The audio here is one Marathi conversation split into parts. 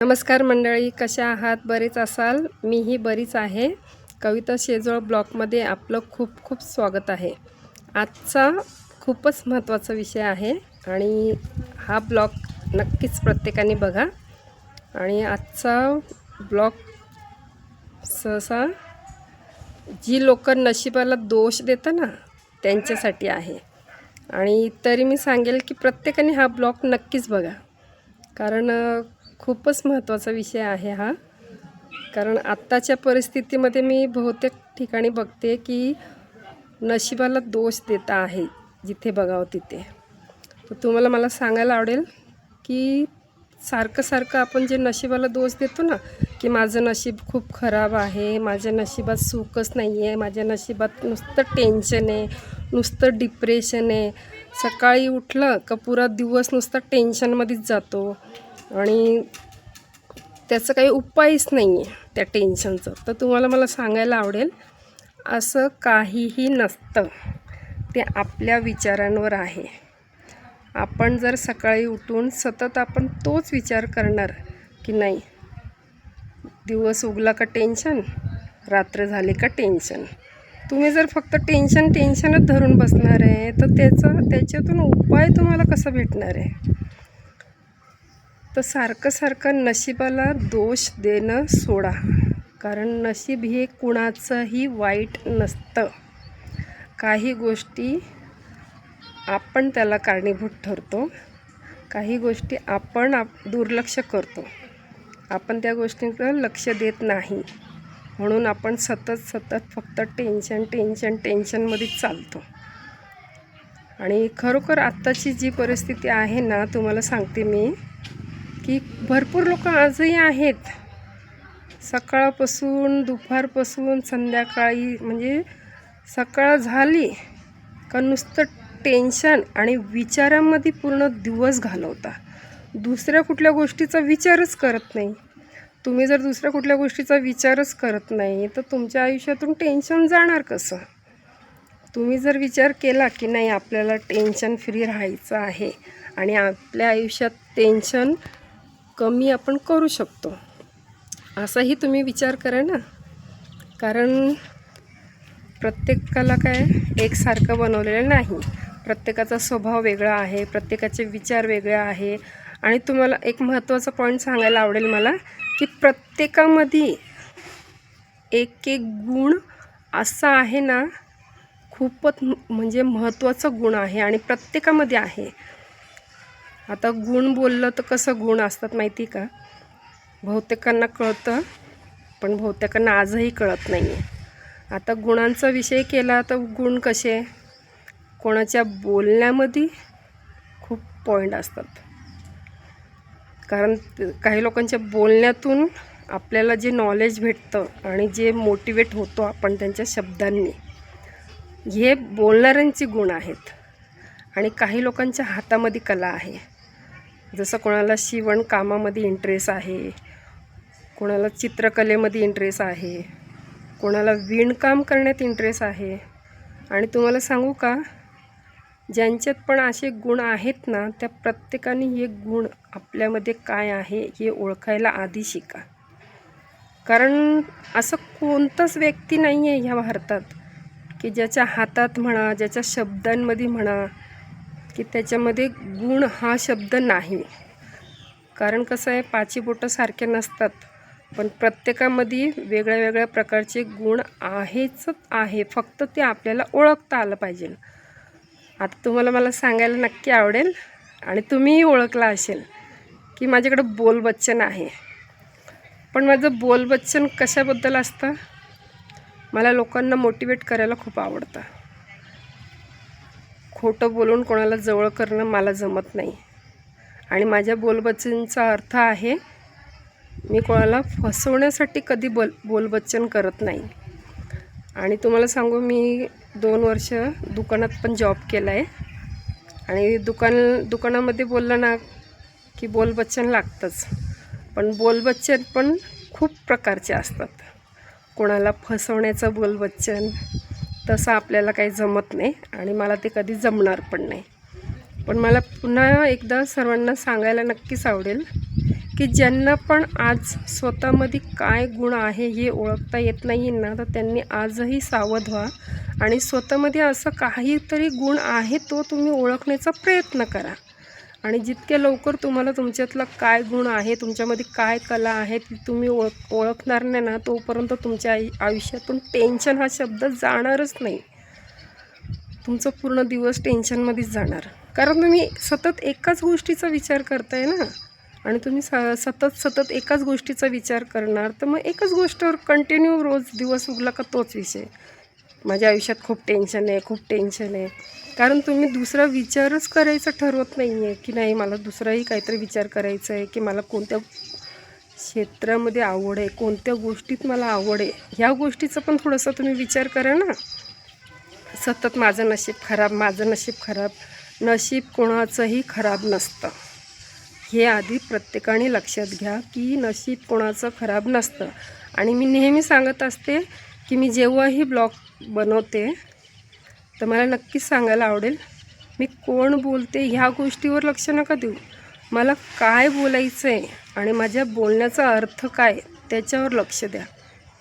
नमस्कार मंडळी कशा आहात? बरेच असाल? मीही बरीच आहे. कविता शेजवळ ब्लॉकमध्ये आपलं खूप खूप स्वागत आहे. आजचा खूपच महत्त्वाचा विषय आहे आणि हा ब्लॉग नक्कीच प्रत्येकाने बघा. आणि आजचा ब्लॉग सहसा जी लोक नशिबाला दोष देतं ना त्यांच्यासाठी आहे. आणि तरी मी सांगेल की प्रत्येकाने हा ब्लॉग नक्कीच बघा. कारण खूपच महत्त्वाचा विषय आहे हा. कारण आत्ताच्या परिस्थितीमध्ये मी बहुतेक ठिकाणी बघते की नशिबाला दोष देता आहे जिथे बघावं तिथे. तर तुम्हाला मला सांगायला आवडेल की सारखं सारखं आपण जे नशिबाला दोष देतो ना की माझं नशीब खूप खराब आहे माझ्या नशिबात सुखच नाही आहे माझ्या नशिबात नुसतं टेन्शन आहे नुसतं डिप्रेशन आहे. सकाळी उठलं का पुरा दिवस नुसतं टेन्शनमध्येच जातो. आणि त्याचं काही उपायच नाही आहे त्या टेन्शनचं तर तुम्हाला मला सांगायला आवडेल असं काहीही नसतं. ते आपल्या विचारांवर आहे. आपण जर सकाळी उठून सतत आपण तोच विचार करणार की नाही दिवस उगला का टेन्शन रात्र झाली का टेन्शन तुम्ही जर फक्त टेन्शन टेन्शनच धरून बसणार आहे तर त्याचं त्याच्यातून उपाय तुम्हाला कसा भेटणार आहे? तर सारखं सारखं नशिबाला दोष देणं सोडा. कारण नशीब हे कुणाचंही वाईट नसतं. काही गोष्टी आपण त्याला कारणीभूत ठरतो. काही गोष्टी आपण आप दुर्लक्ष करतो. आपण त्या गोष्टींकडं लक्ष देत नाही. म्हणून आपण सतत सतत फक्त टेन्शन टेन्शन टेन्शनमध्येच चालतो. आणि खरोखर आत्ताची जी परिस्थिती आहे ना तुम्हाला सांगते मी. भरपूर लोक आजही आहेत. सकाळपासून दुपारपासून संध्याकाळी म्हणजे सकाळ झाली का नुसतं टेन्शन आणि विचारांमध्ये पूर्ण दिवस घालवता. दुसऱ्या कुठल्या गोष्टीचा विचारच करत नाही. तुम्ही जर दुसऱ्या कुठल्या गोष्टीचा विचारच करत नाही तर तुमच्या आयुष्यातून टेन्शन जाणार कसं? तुम्ही जर विचार केला की नाही आपल्याला टेन्शन फ्री राहायचं आहे आणि आपल्या आयुष्यात टेन्शन कमी आपण करू शकतो. असाही तुम्ही विचार करा ना. कारण प्रत्येकाला काय एकसारखं बनवलेलं नाही. प्रत्येकाचा स्वभाव वेगळा आहे प्रत्येकाचे विचार वेगळे आहे. आणि तुम्हाला एक महत्त्वाचा पॉईंट सांगायला आवडेल मला की प्रत्येकामध्ये एक एक गुण असा आहे ना खूपच म्हणजे महत्त्वाचा गुण आहे आणि प्रत्येकामध्ये आहे. आता गुण बोललं तर कसं गुण असतात माहिती का? बहुतेकांना कळतं पण बहुतेकांना आजही कळत नाही आहे आता गुणांचा विषय केला तर गुण कसे? कोणाच्या बोलण्यामध्ये खूप पॉईंट असतात. कारण काही लोकांच्या बोलण्यातून आपल्याला जे नॉलेज भेटतं आणि जे मोटिवेट होतो आपण त्यांच्या शब्दांनी हे बोलणाऱ्यांचे गुण आहेत. आणि काही लोकांच्या हातामध्ये कला आहे. जसं कोणाला शिवण कामामध्ये इंटरेस्ट आहे कोणाला चित्रकलेमध्ये इंटरेस्ट आहे कोणाला विणकाम करण्यात इंटरेस्ट आहे. आणि तुम्हाला सांगू का ज्यांच्यात पण असे गुण आहेत ना त्या प्रत्येकाने हे गुण आपल्यामध्ये काय आहे हे ओळखायला आधी शिका. कारण असं कोणतंच व्यक्ती नाही आहे ह्या भारतात की ज्याच्या हातात म्हणा ज्याच्या शब्दांमध्ये म्हणा की त्याच्यामध्ये गुण हा शब्द नाही. कारण कसं आहे पाची बोटं सारखे नसतात पण प्रत्येकामध्ये वेगळ्या वेगळ्या प्रकारचे गुण आहेच आहे. फक्त ते आपल्याला ओळखता आलं पाहिजे. आता तुम्हाला मला सांगायला नक्की आवडेल आणि तुम्हीही ओळखला असेल की माझ्याकडं बोलबच्चन आहे. पण माझं बोलबच्चन कशाबद्दल असतं? मला लोकांना मोटिवेट करायला खूप आवडतं. खोटं बोलून कोणाला जवळ करणं मला जमत नाही. आणि माझ्या बोलबच्चनचा अर्थ आहे मी कोणाला फसवण्यासाठी कधी बोल बोलबच्चन करत नाही. आणि तुम्हाला सांगू मी दोन वर्ष दुकानात पण जॉब केला आहे आणि दुकान दुकानामध्ये बोललं ना की बोलबच्चन लागतंच. पण बोलबच्चन पण खूप प्रकारचे असतात. कोणाला फसवण्याचं बोलबच्चन तसं आपल्याला काही जमत नाही आणि मला ते कधी जमणार पण नाही. पण मला पुन्हा एकदा सर्वांना सांगायला नक्कीच आवडेल की ज्यांना पण आज स्वतःमध्ये काय गुण आहे हे ओळखता येत नाही ना तर त्यांनी आजही सावध व्हा आणि स्वतःमध्ये असं काहीतरी गुण आहे तो तुम्ही ओळखण्याचा प्रयत्न करा. आणि जितक्या लवकर तुम्हाला तुमच्यातला काय गुण आहे तुमच्यामध्ये काय कला आहे ती तुम्ही ओळख ओळखणार नाही ना तोपर्यंत तुमच्या आई आयुष्यातून टेन्शन हा शब्द जाणारच नाही. तुमचं पूर्ण दिवस टेन्शनमध्येच जाणार. कारण तुम्ही सतत एकाच गोष्टीचा विचार करताय ना? आणि तुम्ही स सतत सतत एकाच गोष्टीचा विचार करणार तर मग एकाच गोष्टीवर कंटिन्यू रोज दिवस उगला का तोच विषय? माझ्या आयुष्यात खूप टेन्शन आहे खूप टेन्शन आहे. कारण तुम्ही दुसरा विचारच करायचा ठरवत नाही आहे की नाही मला दुसराही काहीतरी विचार करायचा आहे की मला कोणत्या क्षेत्रामध्ये आवड आहे कोणत्या गोष्टीत मला आवड आहे. ह्या गोष्टीचा पण थोडंसं तुम्ही विचार करा ना. सतत माझं नशीब खराब माझं नशीब खराब नशीब कोणाचंही खराब नसतं. हे आधी प्रत्येकाने लक्षात घ्या की नशीब कोणाचं खराब नसतं. आणि मी नेहमी सांगत असते की मी जेव्हाही ब्लॉग बनवते तर मला नक्कीच सांगायला आवडेल मी कोण बोलते ह्या गोष्टीवर लक्ष नका देऊ. मला काय बोलायचं आहे आणि माझ्या बोलण्याचा अर्थ काय त्याच्यावर लक्ष द्या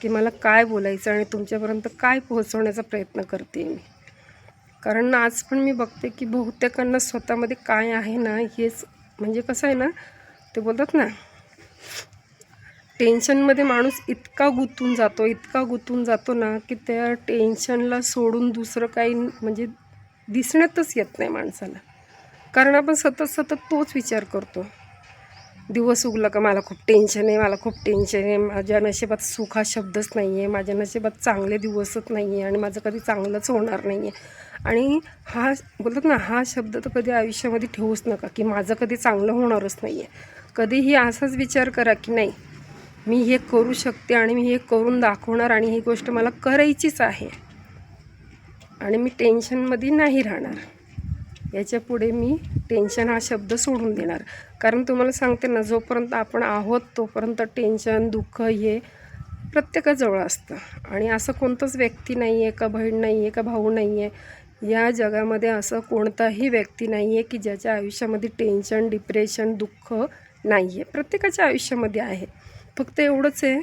की मला काय बोलायचं आणि तुमच्यापर्यंत काय पोहोचवण्याचा प्रयत्न करते मी. कारण आज पण मी बघते की बहुतेकांना स्वतःमध्ये काय आहे ना हेच म्हणजे कसं आहे ना ते बोलतात ना टेन्शनमध्ये माणूस इतका गुंतून जातो इतका गुंतून जातो ना की त्या टेन्शनला सोडून दुसरं काही म्हणजे दिसण्यातच येत नाही माणसाला. कारण आपण सतत सतत तोच विचार करतो. दिवस उगला का मला खूप टेन्शन आहे मला खूप टेन्शन आहे माझ्या नशिबात सुख हा शब्दच नाही आहे माझ्या नशिबात चांगले दिवसच नाही आहे आणि माझं कधी चांगलंच होणार नाही आहे आणि हा बोलतात ना हा शब्द तर कधी आयुष्यामध्ये ठेवूच नका की माझं कधी चांगलं होणारच नाही आहे कधीही असाच विचार करा की नाही मी हे करू शकते आणि मी हे करून दाखवणार आणि ही गोष्ट मला करायचीच आहे. आणि मी टेन्शनमध्ये नाही राहणार. याच्यापुढे मी टेन्शन हा शब्द सोडून देणार. कारण तुम्हाला सांगते ना जोपर्यंत आपण आहोत तोपर्यंत टेन्शन दुःख हे प्रत्येकाजवळ असतं. आणि असं कोणतंच व्यक्ती नाही आहे का बहीण नाही आहे का भाऊ नाही आहे या जगामध्ये असं कोणताही व्यक्ती नाही आहे की ज्याच्या आयुष्यामध्ये टेन्शन डिप्रेशन दुःख नाही आहे प्रत्येकाच्या आयुष्यामध्ये आहे. फक्त एवढंच आहे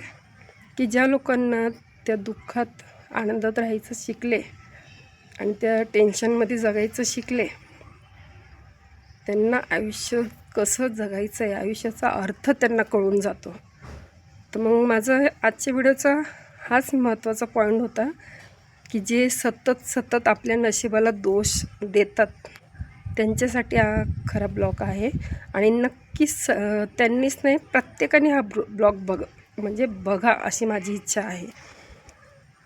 की ज्या लोकांना त्या दुःखात आनंदात राहायचं शिकले आणि त्या टेन्शनमध्ये जगायचं शिकले त्यांना आयुष्य कसं जगायचं आहे आयुष्याचा अर्थ त्यांना कळून जातो. तर मग माझं आजच्या व्हिडिओचा हाच महत्त्वाचा पॉईंट होता की जे सतत सतत आपल्या नशिबाला दोष देतात त्यांच्यासाठी हा खरा ब्लॉक आहे. आणि की स त्यांनीच नाही प्रत्येकाने हा ब्लॉग बघ म्हणजे बघा अशी माझी इच्छा आहे.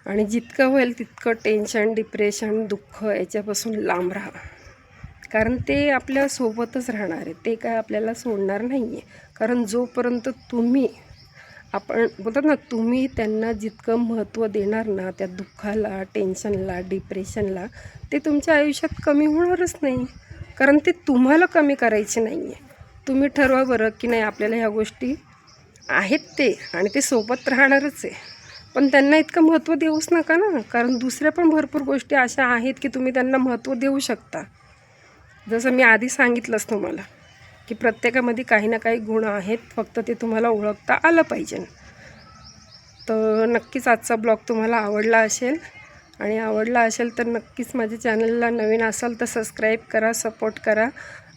आणि जितकं होईल तितकं टेन्शन डिप्रेशन दुःख याच्यापासून लांब राहा. कारण ते आपल्यासोबतच राहणार आहे. ते काय आपल्याला सोडणार नाही आहे कारण जोपर्यंत तुम्ही आपण बोलतात ना तुम्ही त्यांना जितकं महत्त्व देणार ना त्या दुःखाला टेन्शनला डिप्रेशनला ते तुमच्या आयुष्यात कमी होणारच नाही. कारण ते तुम्हाला कमी करायचे नाही आहे तुम्ही ठरवा बरं की नाही आपल्याला ह्या गोष्टी आहेत ते आणि ते सोबत राहणारच आहे. पण त्यांना इतकं महत्त्व देऊच नका ना कारण दुसऱ्या पण भरपूर गोष्टी अशा आहेत की तुम्ही त्यांना महत्त्व देऊ शकता. जसं मी आधी सांगितलंच तुम्हाला की प्रत्येकामध्ये काही ना काही गुण आहेत फक्त ते तुम्हाला ओळखता आलं पाहिजे. तर नक्कीच आजचा ब्लॉग तुम्हाला आवडला असेल आणि आवडला असेल तर नक्कीच माझ्या चॅनलला नवीन असाल तर सबस्क्राईब करा सपोर्ट करा.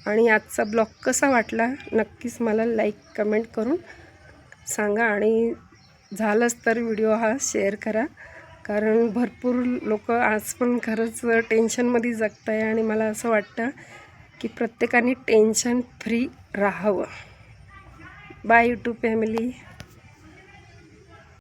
आणि आजचा ब्लॉग कसा वाटला नक्कीच मला लाईक कमेंट करून सांगा आणि झालंच तर व्हिडिओ हा शेअर करा. कारण भरपूर लोक आज पण खरंच टेन्शनमध्ये जगत आहे आणि मला असं वाटतं की प्रत्येकाने टेन्शन फ्री राहावं. Bye YouTube family.